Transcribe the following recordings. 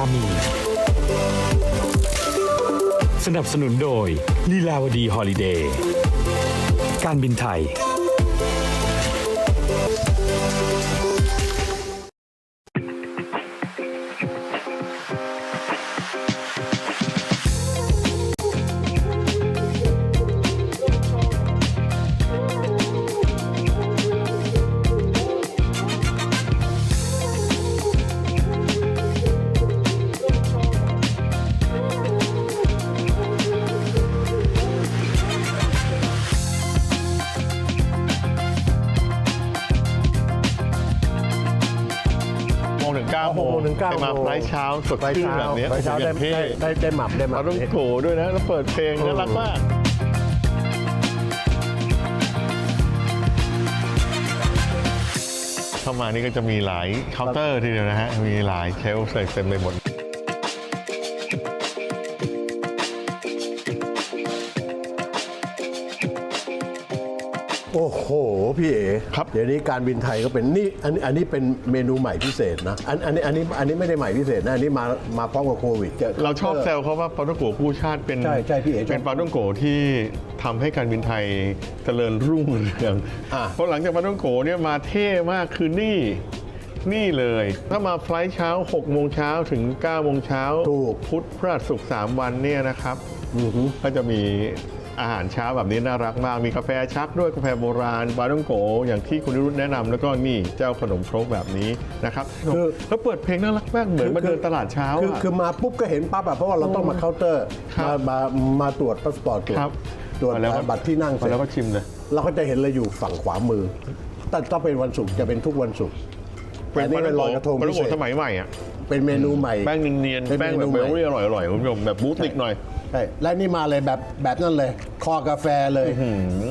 ามี สนับสนุนโดยลีลาวดีฮอลิเดย์การบินไทย งเก้าโมงหกโมงถึงเก้าไปมาโมงไฟล์เช้าสดไฟชื่นเช้าแบบนี้ไฟเช้าอได้ย่างที่ได้ได้ได้หมับได้หมัมาบต้องโกด้วยนะแล้วเปิดเพลงเออน่ารักมากเข้ามานี่ก็จะมีหลายเคาน์เตอร์ทีเดียวนะฮะ มีหลายเชลฟ์ใส่เต็มไปหมด พี่เอ๋ครับ เดี๋ยวนี้การบินไทยก็เป็นนี่อันนี้อันนี้เป็นเมนูใหม่พิเศษนะอันอันนี้อันนี้อันนี้ไม่ได้ใหม่พิเศษนะอันนี้มามาพร้อมกับโควิดจะเราชอบแซวเขาว่าปาต้องโกกู้ชาติเป็นใช่ใช่พี่เอ๋ชอบเป็นปาต้องโกที่ทำให้การบินไทยเจริญรุ่งเรืองอะ เพราะหลังจากปาต้องโกเนี่ยมาเท่มากคือนี่นี่เลย ถ้ามาไฟลท์เช้า6โมงเช้าถึง9โมงเช้าถูก พุธพฤหัสศุกร์3วันเนี่ยนะครับ อือฮึ ก็จะมี อาหารเช้าแบบนี้น่ารักมาก มีกาแฟชักด้วยกาแฟโบราณปาต้องโก อย่างที่คุณนิรุตแนะนำแล้วก็นี่เจ้าขนมครกแบบนี้นะครับคือแล้วเปิดเพลงน่ารักมากเหมือนมาเดินตลาดเช้าคืออะคือมาปุ๊บก็เห็นปั๊บอะเพราะว่าเราต้องมาเคาน์เตอร์ครับมามามาตรวจพาสปอร์ตตรวจครับตรวจมาแล้วก็บัตรที่นั่งเสร็จแล้วก็ชิมเลยเราก็จะเห็นเลยอยู่ฝั่งขวามือแต่ถ้าเป็นวันศุกร์จะเป็นทุกวันศุกร์แต่นี่เป็นลอยกระทงปลาพิต้องเศโกษสมัยใหม่อะเป็นเมนูใหม่แป้งเนียนเป็นๆแป้งแบบเมเบนูลใหม่ลี่อร่อยๆคุณผู้ชมแบบบูติกหน่อย ใช่และนี่มาเลยแบบแบบนั้นเลย คอกาแฟเลย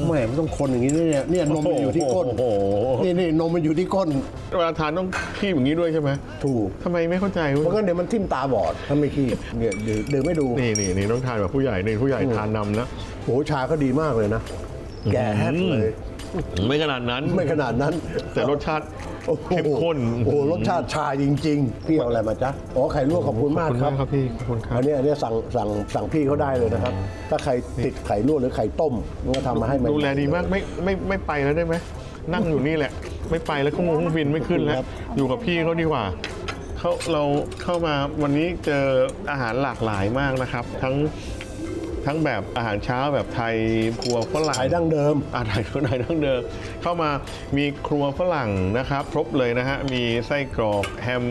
แหม่มันต้องคนอย่างนี้ด้วยเนี่ยเนี่ยนมมันอยู่ที่ก้นโอ้โห นี่นี่นมมันอยู่ที่ก้นเวลาทานต้องคีบอย่างนี้ด้วยใช่ไหมถูกทำไมไม่เข้าใจคุณเพราะงั้นเดี๋ยวมันทิ่มตาบอดถ้าไม่ขี้เนี่ยดื่มดื่มไม่ดูนี่นี่นี่ต้องทานแบบผู้ใหญ่นี่ผู้ใหญ่ทานนำนะโหชาก็ดีมากเลยนะ แก่แฮทเลย ไม่ขนาดนั้น ไม่ขนาดนั้น แต่รสชาติโอ้โหเข้มข้นโอ้โหรสชาติชาจริง ๆ พี่เอาอะไรมาจ๊ะอ๋อไข่ลวกขอบคุณมากขอบคุณครับมากครับพี่ขอบคุณครับอันนี้อันนี้สั่งสั่งสั่งพี่เขาได้เลยนะครับ ถ้าใครติดไข่ลวกหรือไข่ต้มก็ทำมาให้มันดูแลดีมากไม่ไม่ไม่ไปแล้วได้ไหมนั่งอยู่นี่แหละ ไม่ไปแล้วเครื่องบินไม่ขึ้นแล้ว อยู่กับพี่เขาดีกว่าเขาเราเข้ามาวันนี้เจออาหารหลากหลายมากนะครับ ทั้ง ทั้งแบบอาหารเช้าแบบไทยครัวฝรั่งขายดั้งเดิมอาหารคนไทยทั้งเดิม เข้ามามีครัวฝรั่งนะครับครบเลยนะฮะมีไส้กรอกแฮม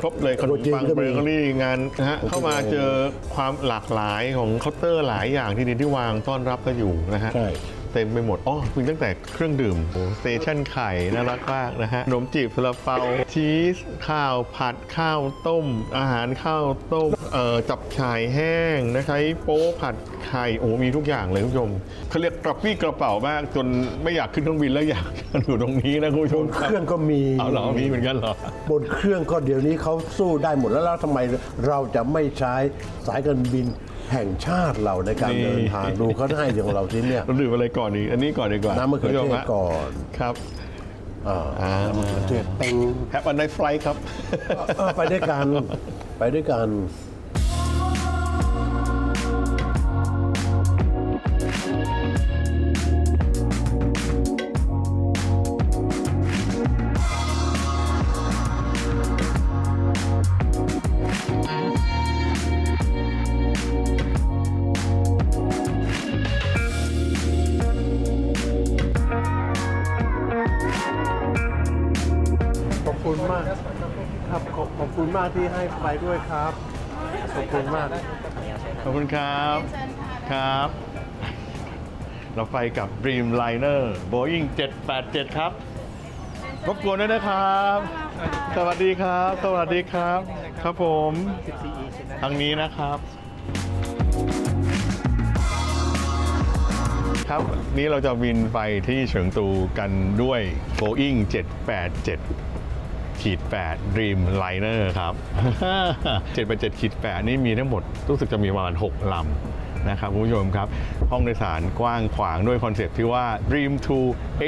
ครบเลยขนมปังโอ้จริงก็เบมีเกอรี่งานนะฮะเข้ามาเจอความหลากหลายของเคาน์เตอร์หลายอย่างที่ดีที่วางต้อนรับเราอยู่นะฮะใช่ เต็มไปหมดอ๋อมีตั้งแต่เครื่องดื่มโอ้สเตชันไข่น่ารักมากนะฮะขนมจีบซาลาเปาชีสข้าวผัดข้าวต้ม อาหารข้าวต้มเอ่อจับฉ่ายแห้งนะคะโป๊ผัดไข่โอ้มีทุกอย่างเลยคุณผู้ชมเขาเรียกกระปี้กระเป๋ามากจนไม่อยากขึ้นเครื่องบินแล้วอยากอยู่ตรงนี้นะคุณผู้ชมเครื่องก็มีเอาเหรอมีเหมือนกันเหรอบนเครื่องก็เดี๋ยวนี้เขาสู้ได้หมดแล้วแล้วทำไมเราจะไม่ใช้สายการบิน แห่งชาติเราในการนี่เดินทางดูเขาให้ของเราที่เนี่ยเราดื่มอะไรก่อนดีอันนี้ก่อนดีกว่าน้ำมะเขือเทคุณผู้ชศฮะก่อนครับอ่าอ่าน้ำมะเขือเทศเต็งแฮปปี้ไนท์ไฟล์ครับเออไปด้วยกันไปด้วยกัน ครับขอบขอบคุณมากที่ให้ไปด้วยครับ ขอบคุณมาก ขอบคุณครับ ครับ เราไปกับ Dreamliner Boeing 787 ครับ รบกวนด้วยนะครับ สวัสดีครับ สวัสดีครับ ครับผม ทางนี้นะครับ ครับ นี้เราจะบินไปที่เฉิงตูกันด้วย Boeing 787 ขีดแปด Dreamliner ครับ787ขีดแปดนี่มีทั้งหมดรู้สึกจะมีประมาณ6ลำ นะครับคุณผู้ชมครับ ห้องโดยสารกว้างขวางด้วยคอนเซปต์ที่ว่า Dream to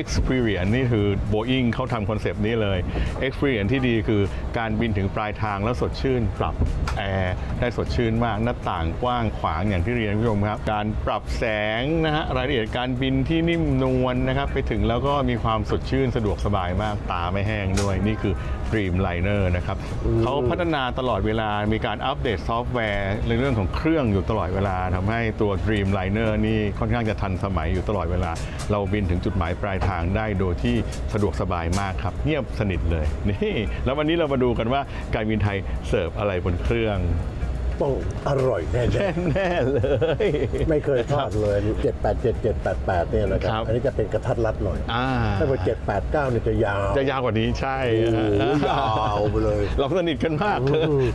Experience นี่คือ Boeing เขาทำคอนเซปต์นี้เลย Experience ที่ดีคือการบินถึงปลายทางแล้วสดชื่น ปรับแอร์ได้สดชื่นมากหน้าต่างกว้างขวางอย่างที่เรียนคุณผู้ชมครับ การปรับแสงนะฮะรายละเอียดการบินที่นิ่มนวลนะครับ ไปถึงแล้วก็มีความสดชื่นสะดวกสบายมากตาไม่แห้งด้วย นี่คือ Dreamliner นะครับเขาพัฒนาตลอดเวลามีการอัปเดตซอฟต์แวร์ในเรื่องของเครื่องอยู่ตลอดเวลาทำให้ตัว Dreamliner นี่ค่อนข้างจะทันสมัยอยู่ตลอดเวลา เราบินถึงจุดหมายปลายทางได้โดยที่สะดวกสบายมากครับ เงียบสนิทเลยนี่แล้ววันนี้เรามาดูกันว่าการบินไทยเสิร์ฟอะไรบนเครื่อง ต้องอร่อยแน่แน่ๆเลยๆไม่เคยทอดเลย787 788เนี่ยนะคครัรับ บอันนี้จะเป็นกระทัดรัดหน่อยอ่า ถ้าเป็น789เนี่ยจะยาวจะยาวกว่านี้ใช่โอ้โหยาวไปเลย เราสนิทกันมาก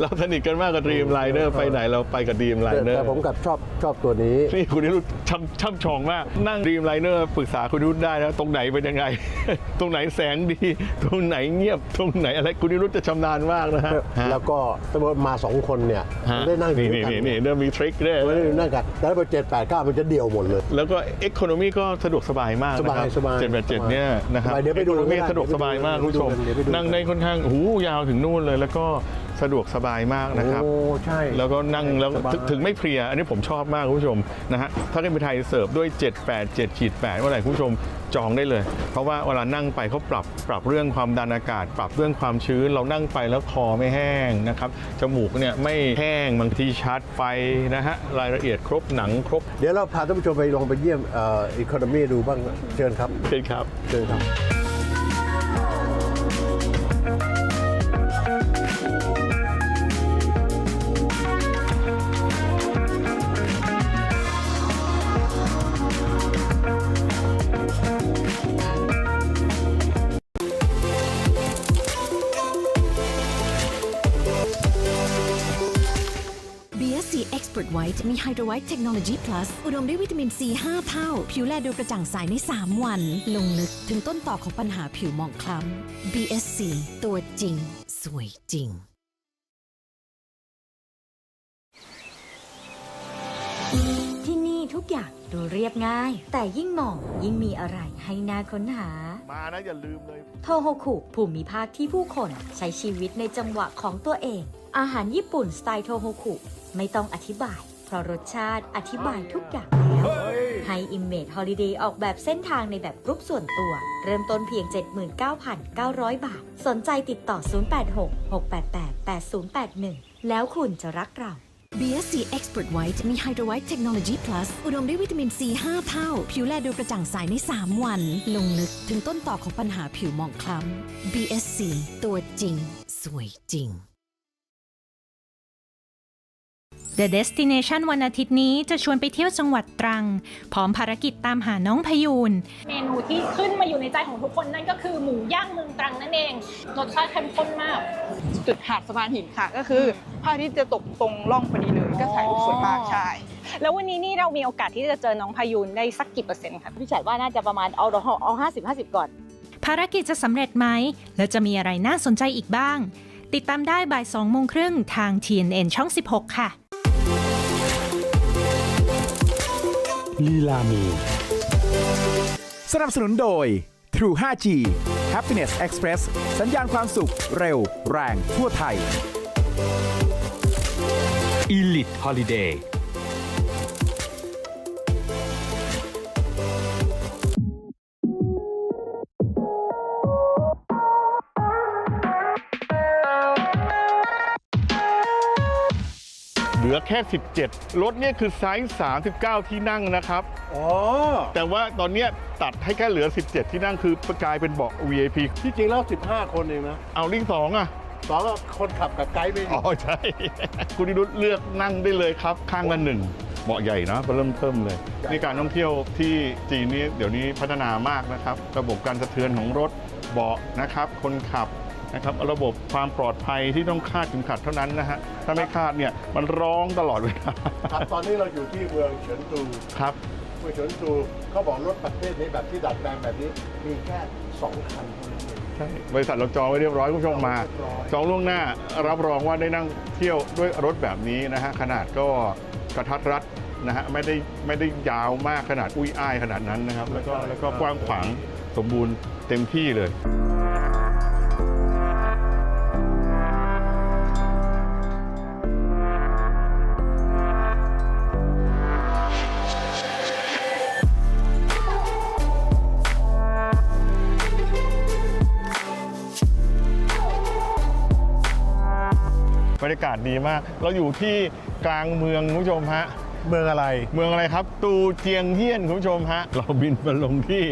เราสนิทกันมากกับดีมไลเนอร์ไปไหนเราไปกับดีมไลแต่เนอร์ แต่ผมกลับชอบชอบตัวนี้ นี่คุณนิรุตช่ำช่ำชองมาก นั่งดีมไลเนอร์ปรึกษาคุณนิรุตได้นะตรงไหนเป็นยังไง ตรงไหนแสงดี ตรงไหนเงียบ ตรงไหนอะไรคุณนิรุตจะชำนาญมากนะฮะ แล้วก็สมมติมาสองคนเนี่ยฮะได้นั่งอยู่นี่ด้วยนี่กันี่เริ่มมีทริคด้วยไม่ได้นั่งกันแล้วพอ789มันจะเดี่ยวหมดเลย แล้วก็เอ็กโคโนมีก็สะดวกสบายมากนะครับสบายๆเจ็ดแปดเจ็ดเนี่ยนะครับสบายเดี๋ยวไปดูเอ็กโคโนมีก็ได้สะดวกสบายมากเดี๋คุยวณไปดูผู้ชมเดี๋ยวไปดูนั่งได้ค่อนข้างหูยาวถึงนู่นเลยแล้วก็ สะดวกสบายมากนะครับ โอ้ใช่ แล้วก็นั่งแล้วสบาย ถึงถึงไม่เพลีย อันนี้ผมชอบมากคุณผู้ชมนะฮะถ้าเป็นไทยเสิร์ฟด้วย 787ขีด8เมื่อไหร่คุณผู้ชมจองได้เลย เพราะว่าเวลานั่งไปเขาปรับปรับเรื่องความดันอากาศ ปรับเรื่องความชื้น เรานั่งไปแล้วคอไม่แห้งนะครับจมูกเนี่ยไม่แห้งบางทีชาร์จไฟนะฮะรายละเอียดครบหนังครบเดี๋ยวเราพาท่านผู้ชมไปลองไปเยี่ยมเอีโคโนมีดูบ้างเชิญครับเช่นครับ เชิญครับ Expert White มี Hydro White Technology Plus อุดมด้วยวิตามิน C 5เท่า ผิวแลดูกระจ่างใสใน 3 วัน ลงลึกถึงต้นต่อของปัญหาผิวหมองคล้ำ BSC ตัวจริง สวยจริง ที่นี่ทุกอย่างดูเรียบง่าย แต่ยิ่งมองยิ่งมีอะไรให้น่าค้นหา มานะอย่าลืมเลย โทโฮคุภูมิภาคที่ผู้คนใช้ชีวิตในจังหวะของตัวเอง อาหารญี่ปุ่นสไตล์โทโฮคุ ไม่ต้องอธิบาย เพราะรสชาติอธิบายทุกอย่างแล้วให้ Image Holiday ออกแบบเส้นทางในแบบกรุ๊ปส่วนตัว เริ่มต้นเพียง 79,900 บาท สนใจติดต่อ 086-688-8081 แล้วคุณจะรักเรา BSC Expert White มี Hydro White Technology Plus อุดมด้วยวิตามิน C 5 เท่า ผิวแลดูกระจ่างใสใน 3 วัน ลงลึกถึงต้นต่อของปัญหาผิวหมองคล้ำ BSC ตัวจริง สวยจริง The Destination วันอาทิตย์นี้จะชวนไปเที่ยวจังหวัดตรัง พร้อมภารกิจตามหาน้องพยูน เมนูที่ขึ้นมาอยู่ในใจของทุกคนนั่นก็คือหมูย่างเมืองตรังนั่นเอง รสชาติเข้มข้นมาก จุดหาดสะพานหินค่ะ ก็คือพระอาทิตย์จะตกตรงร่องพอดีเลยก็ถ่ายรูปสวยมากใช่ แล้ววันนี้นี่เรามีโอกาสที่จะเจอน้องพายุนได้สักกี่เปอร์เซ็นต์คะพี่ชัยว่าน่าจะประมาณเอาเอาห้าสิบห้าสิบก่อน ภารกิจจะสำเร็จไหมและจะมีอะไรน่าสนใจอีกบ้าง ติดตามได้บ่าย2โมงครึ่งทาง TNN ช่อง 16 ค่ะ ลีลามีสนับสนุนโดย True 5G Happiness Express สัญญาณความสุข เร็ว แรง ทั่วไทย Elite Holiday แค่ 17 รถเนี่ยคือไซส์ 39 ที่นั่งนะครับ อ๋อ แต่ว่าตอนเนี้ยตัดให้แค่เหลือ 17 ที่นั่งคือกลายเป็นเบาะ VIP ที่จริงแล้ว 15 คนเองนะเอาลิงสองอะ สองก็คนขับกับไกด์ไม่อ๋อ ใช่ คุณนิรุตเลือกนั่งได้เลยครับ ข้างละหนึ่งเบาะใหญ่นะเริ่มเพิ่มเลยนี่การท่องเที่ยวที่จีนนี่เดี๋ยวนี้พัฒนามากนะครับ ระบบการสะเทือนของรถเบาะนะครับ คนขับ นะครับระบบความปลอดภัยที่ต้องคาดเข็มขัดเท่านั้นนะฮะถ้าไม่คาดเนี่ยมันร้องตลอดเวลาครับตอนนี้เราอยู่ที่เมืองเฉินตูครับเมืองเฉินตูเขาบอกรถประเภทนี้แบบที่ดัดแปลงแบบนี้มีแค่2คันเท่านั้นเองใช่บริษัทเราจองไว้เรียบร้อยคุณผู้ชมมาเรียบร้อยจองล่วงหน้ารับรองว่าได้นั่งเที่ยวด้วยรถแบบนี้นะฮะขนาดก็กระทัดรัดนะฮะไม่ได้ไม่ได้ยาวมากขนาดอุ้ยอ้ายขนาดนั้นนะครับ แล้วก็แล้วก็กว้างขวางสมบูรณ์เต็มที่เลย รรยากาศดีมาก เราอยู่ที่กลางเมืองคุณผู้ชมฮะ เมืองอะไร เมืองอะไรครับ ตูเจียงเฮียนคุณผู้ชมฮะ เราบินมาลงที่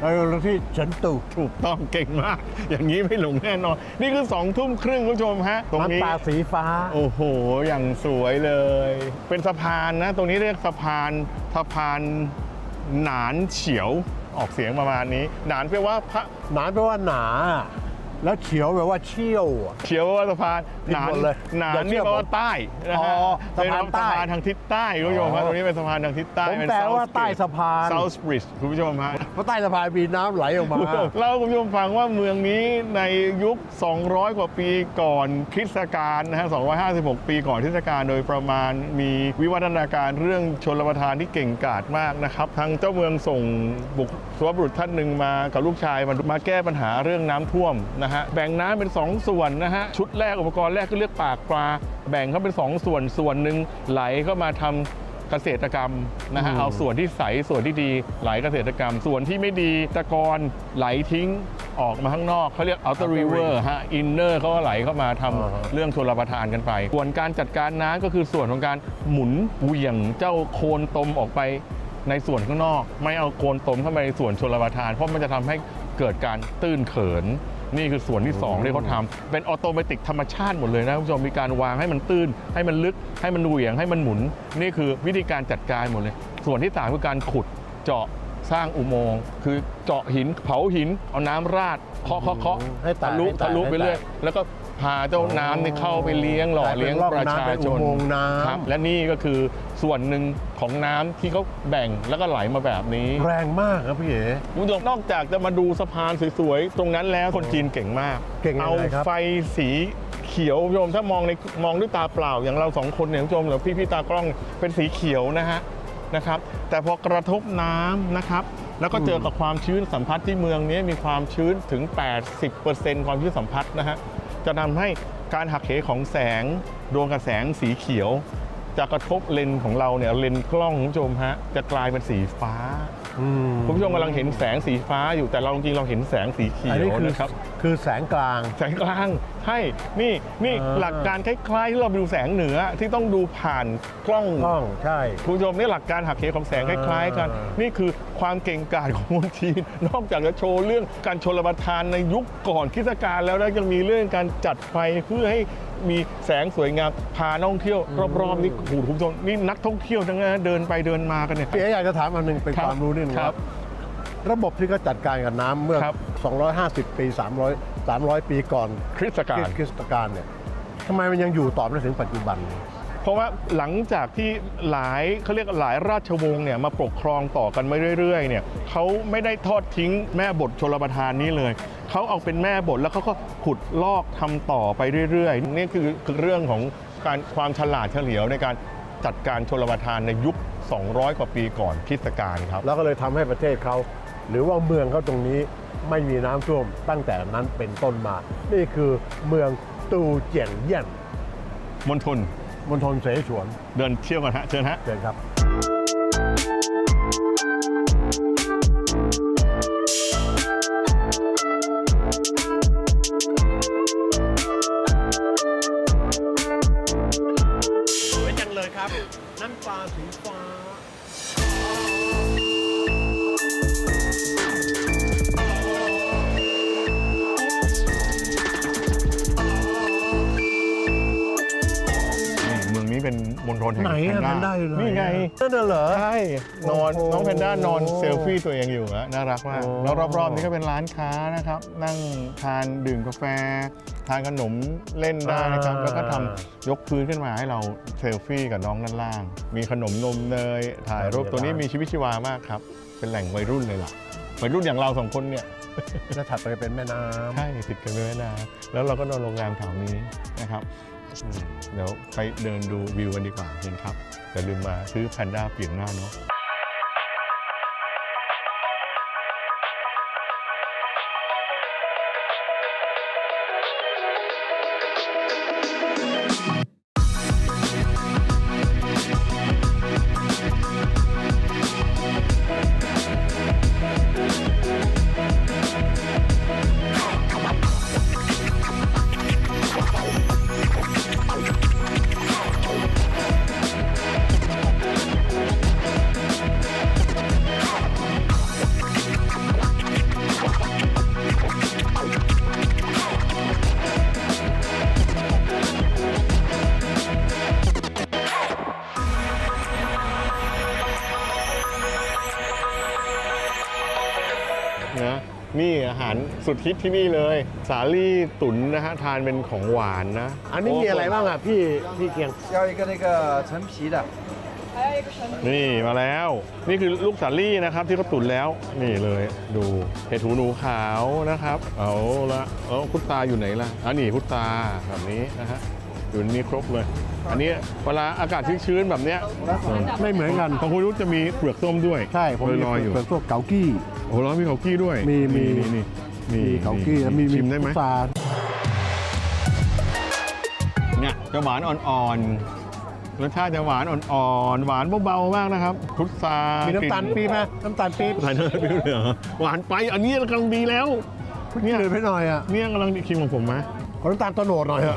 เราที่ฉันตูถูกต้องเก่งมาก อย่างนี้ไม่หลงแน่นอน นี่คือสองทุ่มครึ่งคุณผู้ชมฮะ ตรงมันนี้ตาสีฟ้า โอ้โห อย่างสวยเลย เป็นสะพานนะ ตรงนี้เรียกสะพานสะพานหนานเฉียวออกเสียงประมาณนี้ หนานแปลว่าพระหนานแปลว่าหนา แล้วเขียวแปลว่าเชี่ยวอะเฉียวว่าสะพานผิดหนานหมดเลยหนานอย่าเชื่นี่อแปลว่าผมใต้นะอ๋ฮะอสะพานใต้เป็นสะพานทางทิศใต้คุณผู้ชมครับอ๋อตรงนี้เป็นสะพานทางทิศใต้ผมเป็น แปล South ว่าใต้ Gate สะพาน South Bridge คุณผู้ชมฮะเพราะใต้สะพานมีน้ำไหลออกมาเล่าคุณผู้ชมฟังว่าเมืองนี้ในยุค 200 กว่าปีก่อนคริสตกาลนะฮะ 256 ปีก่อนคริสตกาลโดยประมาณมีวิวัฒนาการเรื่องชนประทานที่เก่งกาจมากนะครับ ทางเจ้าเมืองส่งบุคสุภาพบุรุษท่านหนึ่งมากับลูกชายมามาแก้ปัญหาเรื่องน้ำท่วมนะฮะ แบ่งน้ำเป็น 2 ส่วนนะฮะ ชุดแรกอุปกรณ์แรกก็เรียกปากปลา แบ่งเขาเป็น 2 ส่วนส่วนหนึ่งไหลเข้ามาทำ เกษตรกรรมนะฮะอืมเอาส่วนที่ใสส่วนที่ดีไหลเกษตรกรรม ส่วนที่ไม่ดีตะกอนไหลทิ้งออกมาข้างนอกเขาเรียก outer river ฮะ inner เขาก็ไหลเข้ามาทำอ่าฮะเรื่องชลประทานกันไป ส่วนการจัดการน้ำก็คือส่วนของการหมุนเหวี่ยงเจ้าโคลนตมออกไปในส่วนข้างนอก ไม่เอาโคลนตมเข้าไปในส่วนชลประทาน เพราะมันจะทำให้เกิดการตื้นเขิน นี่คือส่วนที่2ที่เขาทำเป็นออโตเมติกธรรมชาติหมดเลยนะคุณผู้ชมมีการวางให้มันตื้น ให้มันลึก ให้มันเหวี่ยงให้มันหมุน นี่คือวิธีการจัดการหมดเลย ส่วนที่สามคือการขุดเจาะสร้างอุโมงค์คือเจาะหินเผาหินเอาน้ำราดเคาะเคาะเคาะให้แตกทะลุให้แตกทะลุให้ไปเรื่อยแตกแล้วก็ พาเจ้าน้ำนี่เข้าไปเลี้ยงหล่อเลี้ยงประชาเป็นชอุนโมงค์น้ำครับและนี่ก็คือส่วนหนึ่งของน้ำที่เขาแบ่งแล้วก็ไหลมาแบบนี้ แรงมากครับพี่เอ๋คุณผู้ชมนอกจากจะมาดูสะพานสวยๆตรงนั้นแล้วคนจีนเก่งมากเก่งยังเอาไงครับไฟสีเขียวคุณผู้ชมถ้ามองในมองด้วยตาเปล่าอย่างเราสองคนเนี่ยคุณผู้ชมหรือพี่ๆตากล้องเป็นสีเขียวนะฮะนะครับ แต่พอกระทบน้ำนะครับ แล้วก็เจอกับความชื้นสัมผัสที่เมืองนี้มีความชื้นถึง 80%ความชื้นสัมผัสนะฮะ จะทำให้การหักเหของแสงดวงกับแสงสีเขียว จะกระทบเลนส์ของเราเนี่ยเลนส์กล้องคุณผู้ชมฮะจะกลายเป็นสีฟ้าอืมคุณผู้ชมกำลังเห็นแสงสีฟ้าอยู่แต่เราจริงๆเราเห็นแสงสีเขีอันยนี้วคือนะครับคือแสงกลาง แสงกลางใช่นี่นี่อ่าหลักการคล้ายๆที่เราไปดูแสงเหนือที่ต้องดูผ่านกล้องกล้องใช่คุณผู้ชมนี่หลักการหักเหของแสงคล้าย ๆ กันอ่านี่นี่คือความเก่งกาจของคนจีนนอกจากจะโชว์เรื่องการชลประทานในยุคก่อนคริสตกาลแล้วนะยังมีเรื่องการจัดไฟเพื่อให้ มีแสงสวยงาม พานักท่องเที่ยวรอบๆนี่โอ้โหคุณผู้ชมนี่นักท่องเที่ยวทั้งนั้นนะเดินไปเดินมากันเนี่ยพี่เอ๋อยากจะถามอันหนึ่งเป็นครับความรู้นิดนึงครับ ระบบที่เขาจัดการกับน้ำเมื่อ ครับ 250 ปี 300 300 ปีก่อนคริสตกาล คริสตกาลเนี่ยทำไมมันยังอยู่ต่อมาถึงปัจจุบัน เพราะว่าหลังจากที่หลายเขาเรียกหลายราชวงศ์เนี่ยมาปกครองต่อกันมาเรื่อยๆเนี่ยเขาไม่ได้ทอดทิ้งแม่บทชลประทานนี้เลย เขาเอาเป็นแม่บทแล้วเขาก็ขุดลอกทำต่อไปเรื่อยๆ นี่คือคือเรื่องของการความฉลาดเฉลียวในการจัดการชลประทานในยุค 200 กว่าปีก่อนคริสตกาลครับ แล้วก็เลยทำให้ประเทศเขา หรือว่าเมืองเขาตรงนี้ไม่มีน้ำท่วมตั้งแต่นั้นเป็นต้นมา นี่คือเมืองตูเจียงเยี่ยนมณฑลมณฑลเสฉวน เดินเที่ยวกันฮะเชิญฮะเชิญครับ มืองนี้เป็นมณฑลแห่งไหนอะแพนแพนด้าด้าอยู่ไหนนี่ไงนั่นน่ะเหรอใช่นอนโอ้โหน้องแพนด้านอนเซลฟี่ตัวเองอยู่อะน่ารักมากโอ้แล้วรอบๆนี้ก็เป็นร้านค้านะครับ นั่งทานดื่มกาแฟ ทานขนมเล่นได้นะครับ แล้วก็ทำยกพื้นขึ้นมาให้เราเซลฟี่กับน้องด้านล่าง มีขนมนมเนยถ่ายรูปตัวนี้มีชีวิตชีวามากครับ เป็นแหล่งวัยรุ่นเลยล่ะวัยรุ่นอย่างเราสองคนเนี่ยแล้วถัดไปเป็นแม่น้ำใช่ติดกันไปแม่นาแล้วเราก็นอนโรงแรมแถวนี้นะครับอืม เดี๋ยวไปเดินดูวิวกันดีกว่าเห็นครับอย่าลืมมาซื้อแพนด้าเปลี่ยนหน้าเนาะนะ ฮิตที่นี่เลย สาลี่ตุ๋นนะฮะทานเป็นของหวานนะ อันนี้มีอะไรบ้างอ่ะพี่พี่เกียง 要一个那个陈皮的， นี่มาแล้ว นี่คือลูกสาลี่นะครับที่เขาตุ๋นแล้วนี่เลยดูเห็ดหูหนูขาวนะครับ เอาละแล้วพุทตาอยู่ไหนล่ะอันนี้พุทตาแบบนี้นะฮะอยู่ในนี่ครบเลย อันนี้เวลาอากาศชื้นๆแบบเนี้ย ไม่เหมือนกัน ของคุณรุ้จะมีเปลือกส้มด้วย ใช่ผม ลอยๆอยู่ เป็นพวกเกากี้ โอ้โหแล้วมีเกากี้ด้วย มีมี นี่นี่ มีเกากี้แล้วมีชิมได้ไหม พุทราเนี่ยจะหวานอ่อนๆรสชาติจะหวานอ่อนๆหวานเบาๆมากนะครับพุทรามีมีน้ำตาลปี๊บไหมน้ำตาลปี๊บใส่น้ำตาลปี๊บเหรอหวานไปอันนี้กำลังดีแล้ว เนี่ยเลยไปหน่อยอะ เนี่ยกำลังดีคิมของผมไหม ขอน้ำตาลโตโนดหน่อยเถอะ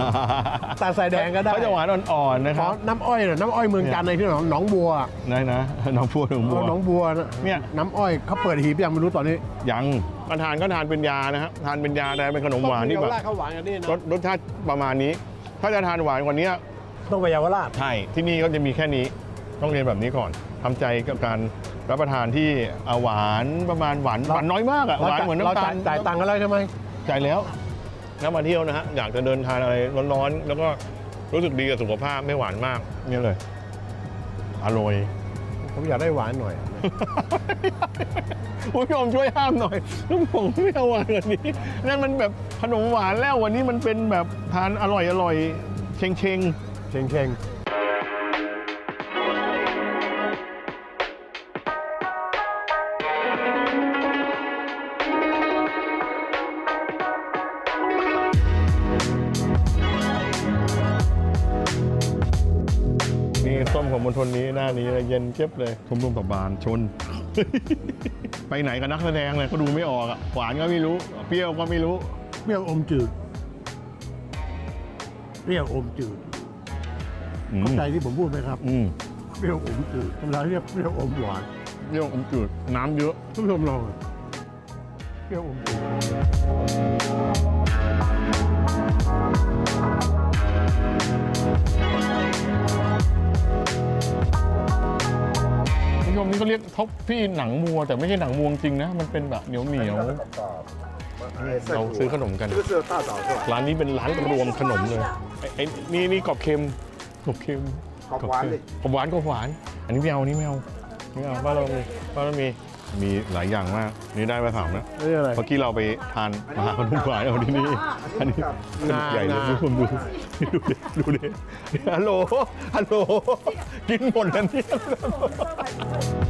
ตาลใส่แดงก็ได้เขาจะหวานอ่อนๆนะขคอรับ น้ำอ้อยหน่อยน้ำอ้อยเมืองจันทร์ในที่หนองหนองบัวได้นะ น้องพูดถึงบัว หนองบัวนะเนี่ย น้ำอ้อยเขาเปิดหีบยังไม่รู้ตอนนี้ยังก็ทานก็ทานเป็นยานะครับทานเป็นยาแต่เป็นขนมหวานที่แบบต้องไปเยาวราชเขาหวานกันนี่นะรสรสชาติประมาณนี้ ถ้าจะทานหวานกว่านี้ต้องไปเยาวราช ใช่ที่นี่ก็จะมีแค่นี้ ต้องเรียนแบบนี้ก่อนทำใจกับการรับประทานที่เอาหวานประมาณหวานหวานน้อยมากอะหวานเหมือนน้ำตาลเจ่ายตังค์กันแล้วใช่ไหมจ่ายแล้ว แล้วมาเที่ยวนะฮะอยากจะเดินทานอะไรร้อนๆ แล้วก็รู้สึกดีกับสุขภาพไม่หวานมากเนี่ยเลยอร่อยผมอยากได้หวานหน่อยคุณผู้ชมช่วยห้ามหน่อยลูกผมไม่เอาหวานกว่านี้นั่นมันแบบขนมหวานแล้ววันนี้มันเป็นแบบทานอร่อยอร่อยเชงเชงเชงเชง หน้านี้เย็นเจ็บเลยทุ่มทุ่มกับบานชน ไปไหนกับนักแสดงเลยก็ดูไม่ออกอะหวานก็ไม่รู้ เปรี้ยวก็ไม่รู้เปรี้ยวอมจืดเปรี้ยวอมจืดอืมเข้าใจที่ผมพูดไหมครับอืมเปรี้ยวอมจืดธรรมดาเรียกเปรี้ยวอมหวานเปรี้ยวอมจืดน้ำเยอะ ท่านผู้ชมลองเปรี้ยวอมจืด นิยมนี่เขาเรียกท็อปฟี่หนังมัวแต่ไม่ใช่หนังมัวจริงนะ มันเป็นแบบเหนียวเหนียวเราซื้อขนมกัน ร้านนี้เป็นร้านรวมขนมเลยไอ้นี่นี่กรอบเค็มกรอบเค็มกรอบหวานเลยกรอบหวานกรอบหวาน อันนี้ไม่เอานี่ไม่เอาไม่เอาว่าเรามีว่าเรามี มีหลายอย่างมาก นี่ได้มาสามนะนี่อะไร เมื่อกี้เราไปทานมหาขนมหวานเอาที่นี่ อันนี้ขนมใหญ่เลยงาทุกคนดูดูดิดูดิฮัลโหลฮัลโหลกินหมดแล้วเนี่ย BSC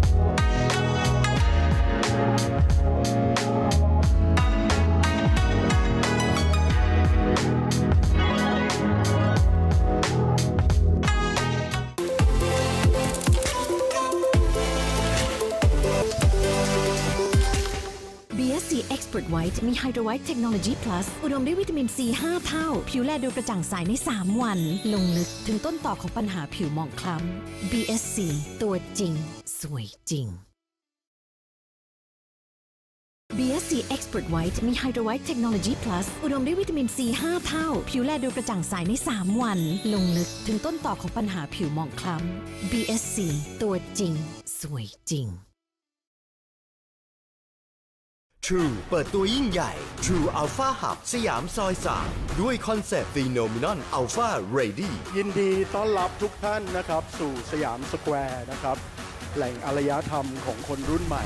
Expert White มี Hydro White Technology Plus อุดมด้วยวิตามิน C 5เท่า ผิวแลดูกระจ่างใสใน 3 วัน ลงลึกถึงต้นต่อของปัญหาผิวหมองคล้ำ BSC ตัวจริง สวยจริง BSC Expert White มี Hydro White Technology Plus อุดมด้วยวิตามิน C 5เท่า ผิวแลดูกระจ่างใสใน 3 วัน ลงลึกถึงต้นต่อของปัญหาผิวหมองคล้ำ BSC ตัวจริง สวยจริง True เปิดตัวยิ่งใหญ่ True Alpha Hub สยามซอย3ด้วยคอนเซปต์ Phenomenon Alpha Ready ยินดีต้อนรับทุกท่านนะครับ สู่สยามสแควร์นะครับ แหล่งอารยธรรมของคนรุ่นใหม่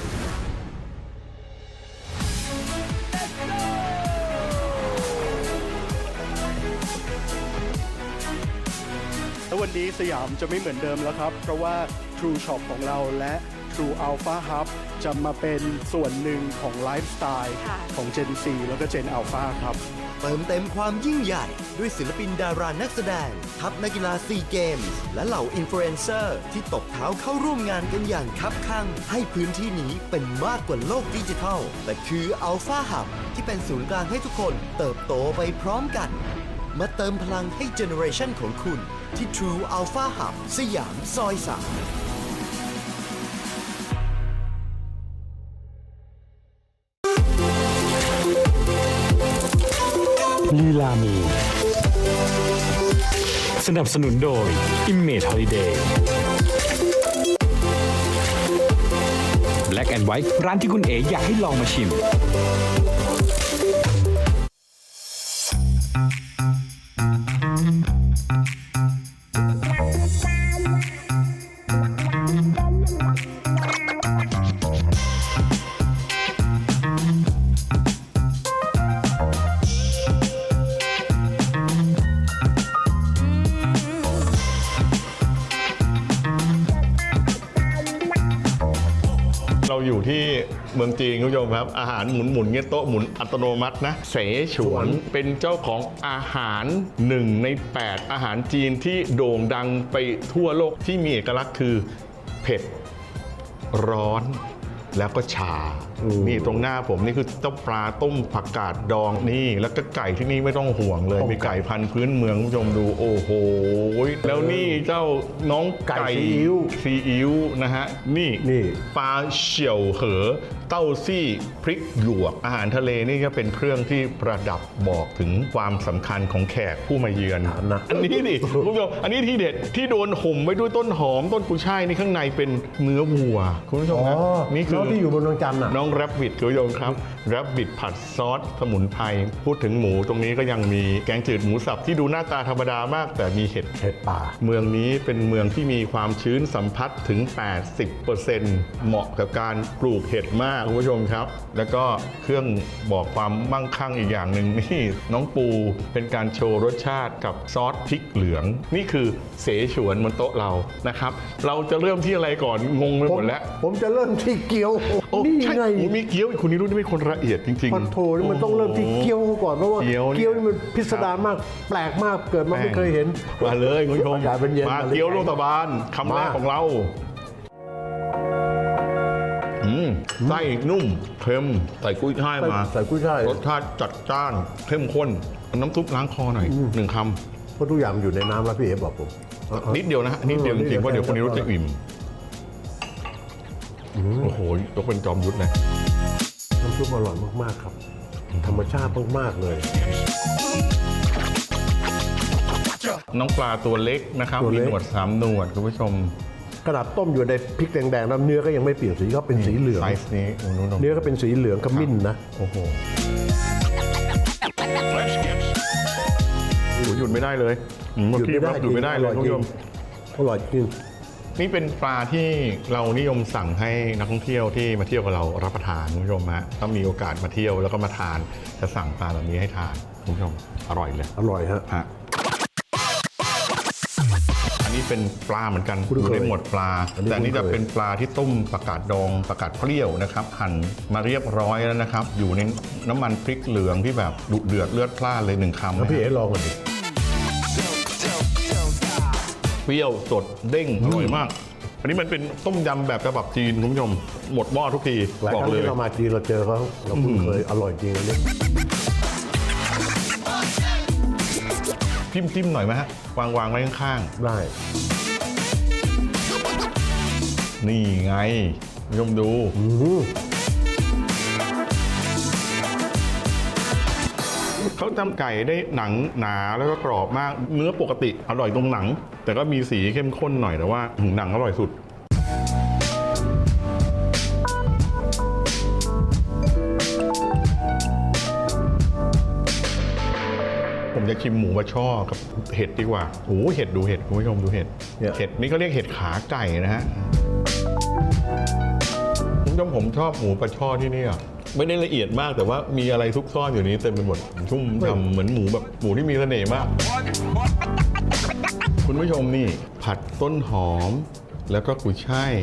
แล้ววันนี้สยามจะไม่เหมือนเดิมแล้วครับ เพราะว่า True Shop ของเราและ True Alpha Hub จะมาเป็นส่วนหนึ่งของไลฟ์สไตล์ของ Gen Z แล้วก็ Gen Alpha ครับ เติมเต็มความยิ่งใหญ่ด้วยศิลปินดารานักแสดง ทัพนักกีฬาซีเกมส์และเหล่าอินฟลูเอนเซอร์ที่ตบเท้าเข้าร่วมงานกันอย่างคับคั่ง ให้พื้นที่นี้เป็นมากกว่าโลกดิจิทัล แต่คือ Alpha Hub ที่เป็นศูนย์กลางให้ทุกคนเติบโตไปพร้อมกัน มาเติมพลังให้เจเนอเรชันของคุณ ที่ True Alpha Hub สยามซอยสาม ลีลามี สนับสนุนโดย Image Holiday Black and White ร้านที่คุณเอ๋อยากให้ลองมาชิม อยู่ที่เมืองจีนคุณผู้ชมครับ อาหารหมุนหมุนเงี้ยโต๊ะหมุนอัตโนมัตินะ เสฉวนเป็นเจ้าของอาหาร 1 ใน 8 อาหารจีนที่โด่งดังไปทั่วโลกที่มีเอกลักษณ์คือเผ็ดร้อนแล้วก็ชานี่ตรงหน้าผมนี่คือเจ้าปลาต้มผักกาดดองนี่ แล้วก็ไก่ที่นี่ไม่ต้องห่วงเลย มีไก่พันธุ์พื้นเมืองคุณผู้ชมดูโอ้โหแล้วนี่เจ้าน้องไก่ไก่ซีอิ๊วซีอิ๊วนะฮะนี่นี่ปลาเฉียวเหอเต้าซี่พริกหยวกอาหารทะเลนี่ก็เป็นเครื่องที่ประดับบอกถึงความสำคัญของแขกผู้มาเยือนนะอันนี้ดิคุณผู้ชมอันนี้ที่เด็ดที่โดนห่มไว้ด้วยต้นหอมต้นกุยช่ายนี่ข้างในเป็นเนื้อวัวคุณผู้ชมครับอ๋อนี่คือน้องที่อยู่บนดวงจันทร์น่ะน้องแรบบิทคุณผู้ชมครับแรบบิทผัดซอสสมุนไพรพูดถึงหมูตรงนี้ก็ยังมีแกงจืดหมูสับที่ดูหน้าตาธรรมดามาก แต่มีเห็ดเห็ดป่า เมืองนี้เป็นเมืองที่มีความชื้นสัมผัสถึง 80%เหมาะกับการปลูกเห็ดมากคุณผู้ชมครับ แล้วก็เครื่องบอกความมั่งคั่งอีกอย่างหนึ่งนี่น้องปูเป็นการโชว์รสชาติกับซอสพริกเหลือง นี่คือเสฉวนบนโต๊ะเรานะครับ เราจะเริ่มที่อะไรก่อนงงไปหมดแล้ว ผมจะเริ่มที่เกี๊ยวโอ้นี่ใช่ไงโอ้มีเกี๊ยวอีกคุณนิรุธนี่เป็นคนละเอียดจริงพันโทนี่มันต้องเริ่มที่เกี๊ยวก่อนเพราะว่าเกี๊ยวเนี่ยเกี๊ยวนี่มันพิสดารมากแปลกมากเกิดมาไม่เคยเห็นมาเลยคุณผู้ชมอากาศเป็นเย็นมามาเลยเกี๊ยวโลตะบานคำแรกมาของเราอืมไส้นุ่มเค็มใส่กุ้ยช่ายมาใส่กุ้ยช่ายรสชาติจัดจ้านเข้มข้นน้ำซุปล้างคอหน่อยหนึ่งคเพราะทุกอย่างมันอยู่ในน้ำแล้วพี่เอ๋บอกผมำนิดเดียวนะฮะนิดเดียวจริงๆเพราะเดี๋ยวคนนี้รู้จะอิ่ม โอ้โหยกเป็นจอมยุทธเลยน้ำซุปอร่อยมาก ๆ ครับ ธรรมชาติมาก ๆ เลย น้องปลาตัวเล็กนะครับ ตัวมีเล็ก หนวดสามหนวดคุณผู้ชมขนาดต้มอยู่ในพริกแดงๆแล้วเนื้อก็ยังไม่เปลี่ยนสีก็เป็นสีเหลือง ไซส์นี้โอ้โหนุ่มเนื้อก็เป็นสีเหลืองขมิ้นนะ โอ้โหโอ้โหหยุดไม่ได้เลยอืมหยุดไม่ได้หยุดไม่ได้เลยจริงคุณผู้ชม อร่อยจริง นี่เป็นปลาที่เรานิยมสั่งให้นักท่องเที่ยวที่มาเที่ยวกับเรารับประทานคุณผู้ชมฮะถ้ามีโอกาสมาเที่ยวแล้วก็มาทานจะสั่งปลาแบบนี้ให้ทานคุณผู้ชมอร่อยเลยอร่อยฮะ ฮะอันนี้เป็นปลาเหมือนกันคุ้นอเคยยู่ในหมวดปลา อันนี้แต่อันนี้คุ้จะนเคย เป็นปลาที่ต้มประกาศดองประกาศเปรี้ยวนะครับหั่นมาเรียบร้อยแล้วนะครับ อยู่ในน้ำมันพริกเหลืองที่แบบดุเดือดเลือดพล่านเลยหนึ่งคำแล้วนะพี่ฮะเอ๋ลองก่อนดิ เปรี้ยวสดเด้งอร่อยมาก อันนี้มันเป็นต้มยำแบบฉบับจีนคุณผู้ชมหมดหม้อทุกทีหลายบอคกรั้งเลยที่เรามาจีนเราเจอเขาเราคุ้นเคยอร่อยจริงอันนี้จิ้มจิ้มๆหน่อยไหมฮะวางวางไว้ข้างได้ๆนี่ไงคุณผู้ชมดู เขาทำไก่ได้หนังหนาแล้วก็กรอบมาก เนื้อปกติอร่อยตรงหนัง แต่ก็มีสีเข้มข้นหน่อยแต่ว่าหนังอร่อยสุดผมจะชิมหมูบะช่อกับเห็ดดีกว่าโอ้โหเห็ดดูเห็ดคุณผู้ชมดูเห็ดเนี่ยเห็ดนี่เขาเรียกเห็ดขาไก่นะฮะคุณผู้ชมผมชอบหมูปลาช่อที่นี่อะ ไม่ได้ละเอียดมากแต่ว่ามีอะไรซุกซ่อนอยู่นี้เต็มไปหมดชุ่มฉ่ำเหมือนหมูแบบหมูที่มีเสน่ห์มาก คุณผู้ชมนี่ ผัดต้นหอม แล้วก็กุยช่าย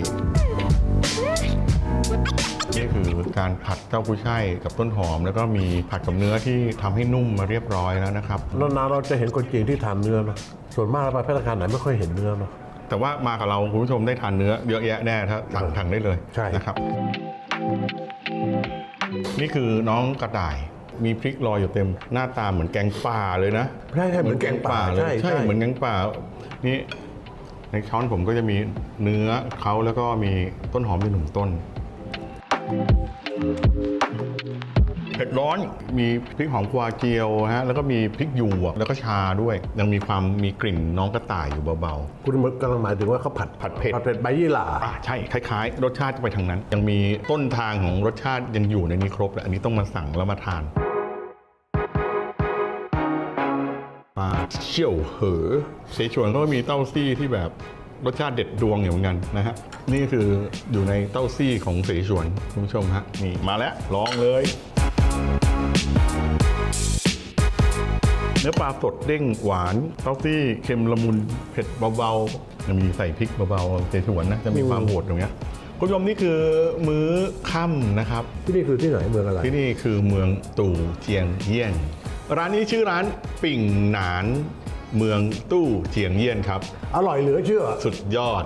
นี่คือการผัดเต้ากุยช่ายกับต้นหอม แล้วก็มีผัดกับเนื้อที่ทำให้นุ่มมาเรียบร้อยแล้วนะครับนานๆเราจะเห็นคนจีนที่ทานเนื้อนะส่วนมากเราไปพัฒนาคารไหนไม่ค่อยเห็นเนื้อเนาะแต่ว่ามากับเราคุณผู้ชมได้ทานเนื้อเยอะแยะแน่ถ้าสั่งสั่งได้เลยใช่นะครับ นี่คือน้องกระต่าย มีพริกลอยอยู่เต็มหน้าตาเหมือนแกงป่าเลยนะใช่ใช่เหมือนแกงป่าเลยใช่ใช่ใช่เหมือนแกงป่า นี่ในช้อนผมก็จะมีเนื้อเขาแล้วก็มีต้นหอมอยู่หนึ่งต้น เผ็ดร้อน มีพริกหอมกวาเจียวฮะ แล้วก็มีพริกหยวกแล้วก็ชาด้วย ยังมีความมีกลิ่นน้องกระต่ายอยู่เบาคุณกำลังหมายถึงว่าเขาผัดผัดเผ็ดผัดเผ็ดใบยี่หร่าๆอ่าใช่คล้ายๆ รสชาติจะไปทางนั้น ยังมีต้นทางของรสชาติยังอยู่ในนี้ครบและอันนี้ต้องมาสั่งแล้วมาทานปลาเชี่ยวเหอเสฉวนก็มีเต้าซี่ที่แบบรสชาติเด็ดดวงอยู่เหมือนกันนะฮะ นี่คืออยู่ในเต้าซี่ของเสฉวนคุณผู้ชมฮะนี่มาแล้วลองเลย เนื้อปลาสดเด้งหวานเต้าซี่เค็มละมุนเผ็ดเบาๆยังมีใส่พริกเบาๆเสฉวนนะจะมีความโหดตรงเนี้ยคุณผู้ชมนี่คือมื้อค่ำนะครับ ที่นี่คือที่ไหนเมืองอะไร ที่นี่คือเมืองตู่เจียงเยี่ยน ร้านนี้ชื่อร้านปิ่งหนาน เมืองตู้เจียงเยี่ยนครับ อร่อยเหลือเชื่อ สุดยอด